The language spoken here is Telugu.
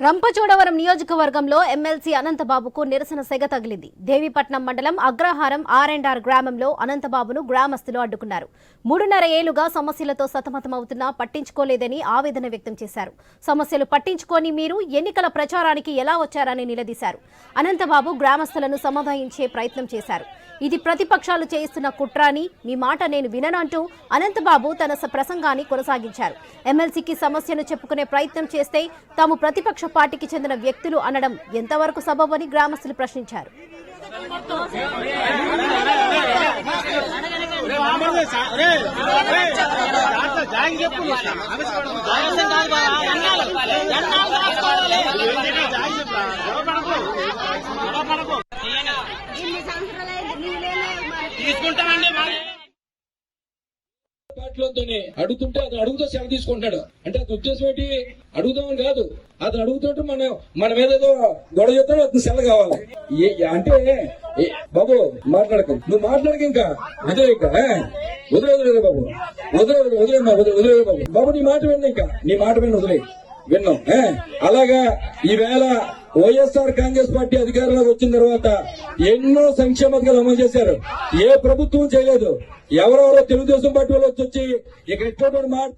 రంపచోడవరం నియోజకవర్గంలో ఎమ్మెల్సీ అనంతబాబుకు నిరసన సెగ తగిలింది. దేవీపట్నం మండలం అగ్రహారం ఆర్ అండ్ ఆర్ గ్రామంలో అనంతబాబును గ్రామస్తులు అడ్డుకున్నారు. మూడున్నర ఏళ్ళుగా సమస్యలతో సతమతమవుతున్నా పట్టించుకోలేదని ఆవేదన వ్యక్తం చేశారు. సమస్యలు పట్టించుకొని మీరు ఎన్నికల ప్రచారానికి ఎలా వచ్చారని నిలదీశారు. అనంతబాబు గ్రామస్తులను సమాధాయించే ప్రయత్నం చేశారు. ఇది ప్రతిపక్షాలు చేయిస్తున్న కుట్ర అని మీ మాట నేను విననంటూ అనంతబాబు తన ప్రసంగాన్ని కొనసాగించారు ఎమ్మెల్సీకి సమస్యను చెప్పుకునే ప్రయత్నం చేస్తే తాము ప్రతిపక్ష పార్టీకి చెందిన వ్యక్తులు అనడం ఎంతవరకు సబబని గ్రామస్తులు ప్రశ్నించారు తీసుకుంటామండి అడుగుతుంటే అతను అడుగుతూ సెలవు తీసుకుంటాడు. అంటే అతను ఉద్దేశం ఏంటి? అడుగుదామని కాదు. అతను అడుగుతుంటే మనం మన మీద ఏదో గొడవ చెప్తాడు అతను సెలవు కావాలి. ఏ- అంటే ఏ- బాబు మాట్లాడక. నువ్వు మాట్లాడక ఇంకా. వదిలే ఇంకా వదిలే వదిలేదు బాబు. వదిలే వదిలే వదిలే బాబు. బాబు నీ మాట విన్నా ఇంకా. నీ మాట విన్న వదిలే. విన్నాం అలాగా ఈవేళ వైఎస్ఆర్ కాంగ్రెస్ పార్టీ అధికారంలోకి వచ్చిన తర్వాత ఎన్నో సంక్షేమ పథకాలు అమలు చేశారు. ఏ ప్రభుత్వం చేయలేదు. ఎవరెవరో తెలుగుదేశం పార్టీ వాళ్ళు వచ్చి ఇక్కడ ఎక్కువ మాట